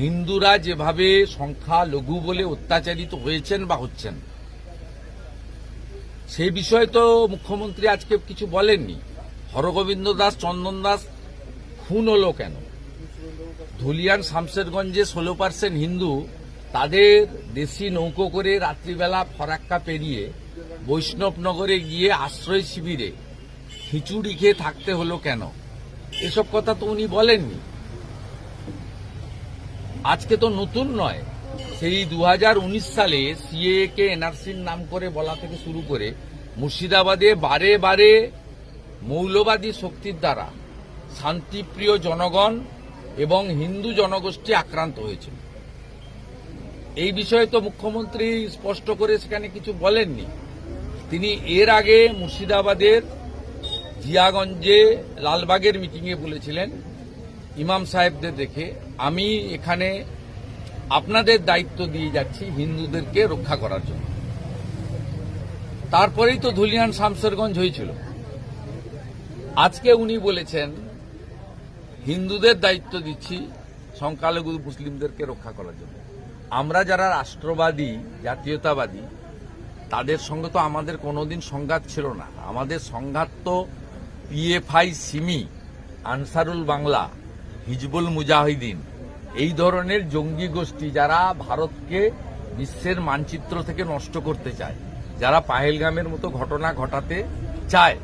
হিন্দুরা যেভাবে সংখ্যা লঘু বলে অত্যাচারিত হয়েছেন বা হচ্ছেন সেই বিষয়ে তো মুখ্যমন্ত্রী আজকে কিছু বলেননি। হরগোবিন্দ দাস, চন্দন দাস, খুন হলো কেন? ধুলিয়ান শামশেরগঞ্জে ষোলো পার্সেন্ট হিন্দু তাদের দেশি নৌকো করে রাত্রিবেলা ফরাক্কা পেরিয়ে বৈষ্ণবনগরে গিয়ে আশ্রয় শিবিরে খিচুড়ি খেয়ে থাকতে হলো কেন? এসব কথা তো উনি বলেননি। আজকে তো নতুন নয়। সেই দু হাজার উনিশ সালে সিএ কে এনআরসির নাম করে বলা থেকে শুরু করে মুর্শিদাবাদে বারে বারে মৌলবাদী শক্তির দ্বারা শান্তিপ্রিয় জনগণ এবং হিন্দু জনগোষ্ঠী আক্রান্ত হয়েছিল। এই বিষয়ে তো মুখ্যমন্ত্রী স্পষ্ট করে সেখানে কিছু বলেননি। তিনি এর আগে মুর্শিদাবাদের জিয়াগঞ্জে লালবাগের মিটিংয়ে বলেছিলেন ইমাম সাহেবদের দেখে আমি এখানে আপনাদের দায়িত্ব দিয়ে যাচ্ছি হিন্দুদেরকে রক্ষা করার জন্য। তারপরেই তো ধুলিয়ান শামসেরগঞ্জ হয়েছিল। আজকে উনি বলেছেন, হিন্দুদের দায়িত্ব দিচ্ছি সংখ্যালঘু মুসলিমদেরকে রক্ষা করার জন্য। আমরা যারা রাষ্ট্রবাদী, জাতীয়তাবাদী, তাদের সঙ্গে তো আমাদের কোনোদিন সংঘাত ছিল না। আমাদের সংঘাত তো পিএফআই সিমি আনসারুল বাংলা হিজবুল মুজাহিদিন। এই ধরনের জঙ্গি গোষ্ঠী যারা ভারতকে বিশ্বের মানচিত্র থেকে নষ্ট করতে চায়, যারা পাহেলগামের মতো ঘটনা ঘটাতে চায়